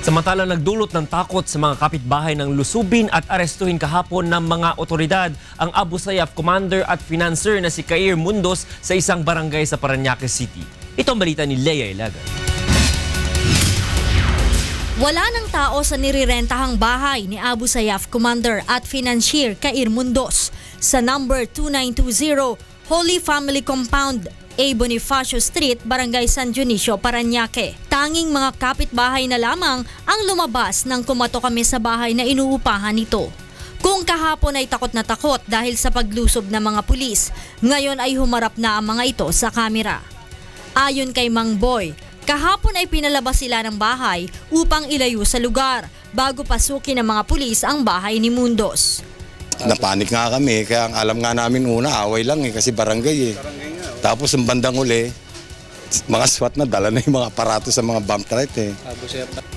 Samantala nagdulot ng takot sa mga kapitbahay ng lusubin at arestuhin kahapon ng mga otoridad ang Abu Sayyaf commander at financer na si Kair Mundos sa isang barangay sa Paranaque City. Ito ang balita ni Leia Ilagan. Wala ng tao sa nirirentahang bahay ni Abu Sayyaf Commander at Financier Kair Mundos sa number 2920 Holy Family Compound, A. Bonifacio Street, Barangay San Dionisio, Paranaque. Tanging mga kapitbahay na lamang ang lumabas nang kumato kami sa bahay na inuupahan nito. Kung kahapon ay takot na takot dahil sa paglusob ng mga pulis, ngayon ay humarap na ang mga ito sa kamera. Ayon kay Mang Boy, kahapon ay pinalabas sila ng bahay upang ilayo sa lugar bago pasukin ng mga pulis ang bahay ni Mundos. Napanik nga kami, kaya ang alam nga namin una, away lang eh, kasi barangay eh. Tapos ang bandang uli, mga SWAT na dala na yung mga aparato sa mga bomb threat eh.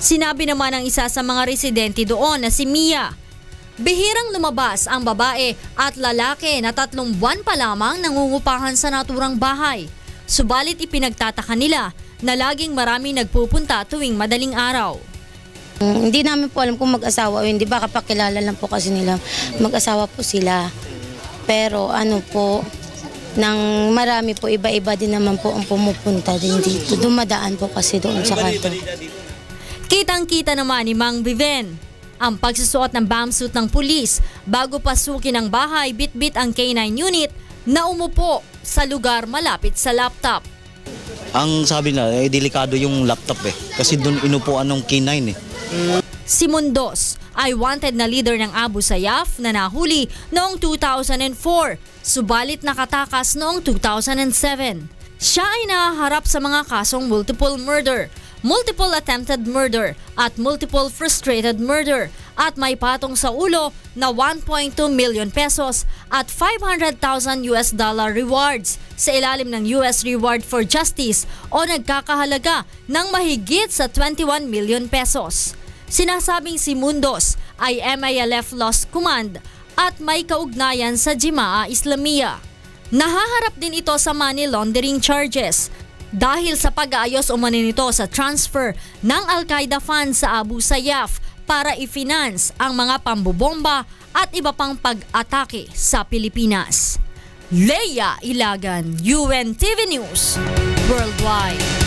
Sinabi naman ng isa sa mga residente doon na si Mia. Bihirang lumabas ang babae at lalaki na tatlong buwan pa lamang nangungupahan sa naturang bahay. Subalit ipinagtataka nila na laging marami nagpupunta tuwing madaling araw. Hindi namin po alam kung mag-asawa o hindi. Baka pakilala lang po kasi nila. Mag-asawa po sila. Pero ano po, nang marami po, iba-iba din naman po ang pumupunta din dito. Dumadaan po kasi doon sa kanto. Kitang-kita naman ni Mang Viven ang pagsusuot ng bombsuit ng pulis bago pasukin ang bahay bit-bit ang K9 unit na umupo sa lugar malapit sa laptop. Ang sabi na, eh, delikado yung laptop eh. Kasi doon inupuan ng K9 eh. Si Mundos ay wanted na leader ng Abu Sayyaf na nahuli noong 2004, subalit nakatakas noong 2007. Siya ay naharap sa mga kasong multiple murder, multiple attempted murder at multiple frustrated murder at may patong sa ulo na 1.2 million pesos at 500,000 US dollar rewards sa ilalim ng US Reward for Justice o nagkakahalaga ng mahigit sa 21 million pesos. Sinasabing si Mundos ay MILF Lost Command at may kaugnayan sa Jimaa Islamia. Nahaharap din ito sa money laundering charges dahil sa pag-aayos umano nito sa transfer ng Al-Qaeda funds sa Abu Sayyaf para i-finance ang mga pambobomba at iba pang pag-atake sa Pilipinas. Leia Ilagan, UNTV News, Worldwide.